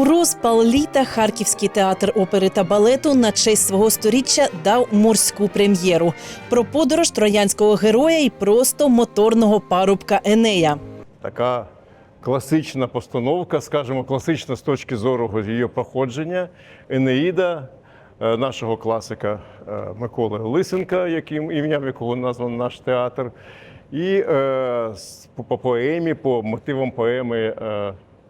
У розпал літа Харківський театр опери та балету на честь свого сторіччя дав морську прем'єру про подорож троянського героя і просто моторного парубка Енея. така класична постановка, скажімо, класична з точки зору її походження. Енеїда е, нашого класика е, Миколи Лисенка, яким ім'ям якого названий наш театр, і е, по, по поемі, по мотивам поеми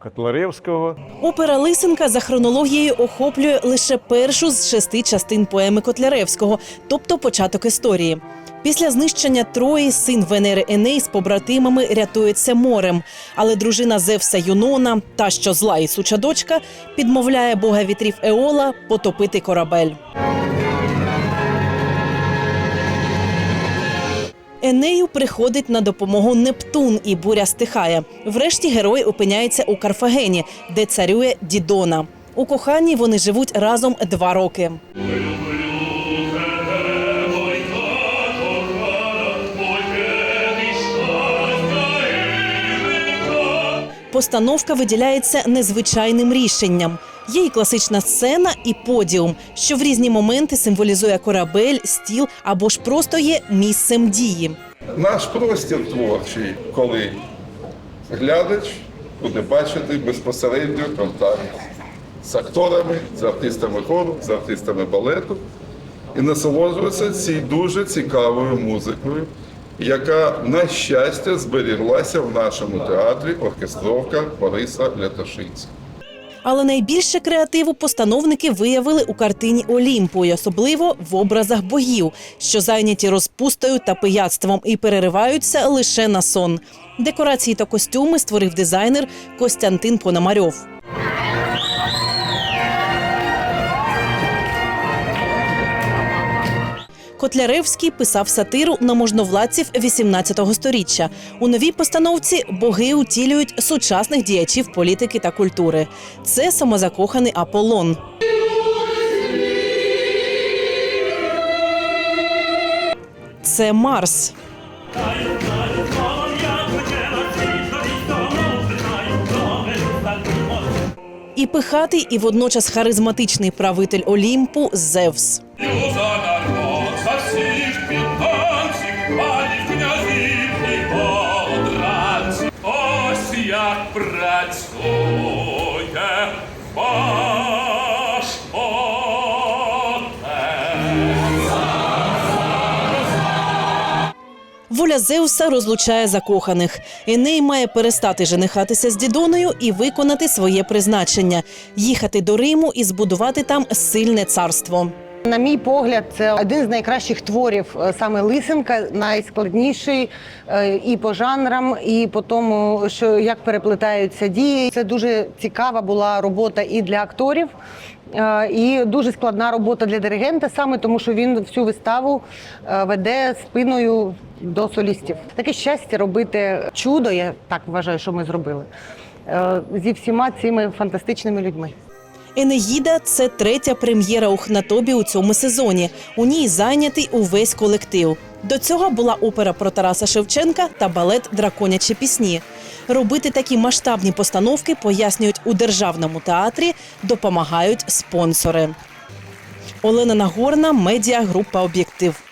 Котляревського. Опера Лисенка за хронологією охоплює лише першу з шести частин поеми Котляревського, тобто початок історії. Після знищення Трої син Венери Еней з побратимами рятується морем, але дружина Зевса Юнона, та що зла і суча дочка, підмовляє бога вітрів Еола потопити корабель. Енею приходить на допомогу Нептун, і буря стихає. Врешті герой опиняється у Карфагені, де царює Дідона. У коханні вони живуть разом два роки. Постановка виділяється незвичайним рішенням. Є і класична сцена, і подіум, що в різні моменти символізує корабель, стіл або ж просто є місцем дії. Наш простір творчий, коли глядач буде бачити безпосередньо контакт з акторами, з артистами хору, з артистами балету і насолоджуватися цією дуже цікавою музикою, яка, на щастя, зберіглася в нашому театрі оркестровка Бориса Лятошинського. Але найбільше креативу постановники виявили у картині Олімпу, і особливо в образах богів, що зайняті розпустою та пияцтвом і перериваються лише на сон. Декорації та костюми створив дизайнер Костянтин Пономарьов. Котляревський писав сатиру на можновладців 18 сторіччя. У новій постановці боги утілюють сучасних діячів політики та культури. Це самозакоханий Аполлон. Це Марс. І пихатий, і водночас харизматичний правитель Олімпу Зевс. Працює ваш. Воля Зевса розлучає закоханих. Еней має перестати женихатися з Дідоною і виконати своє призначення їхати до Риму і збудувати там сильне царство. На мій погляд, це один з найкращих творів е, саме Лисенка, найскладніший е, і по жанрам, і по тому, що як переплетаються дії. Це дуже цікава була робота і для акторів, е, і дуже складна робота для диригента, саме тому, що він всю виставу веде спиною до солістів. Таке щастя робити чудо. Я так вважаю, що ми зробили зі всіма цими фантастичними людьми. Енеїда це третя прем'єра у Хнатобі у цьому сезоні. У ній зайнятий увесь колектив. До цього була опера про Тараса Шевченка та балет Драконячі пісні. Робити такі масштабні постановки пояснюють у державному театрі, допомагають спонсори. Олена Нагорна, медіагрупа Об'єктив.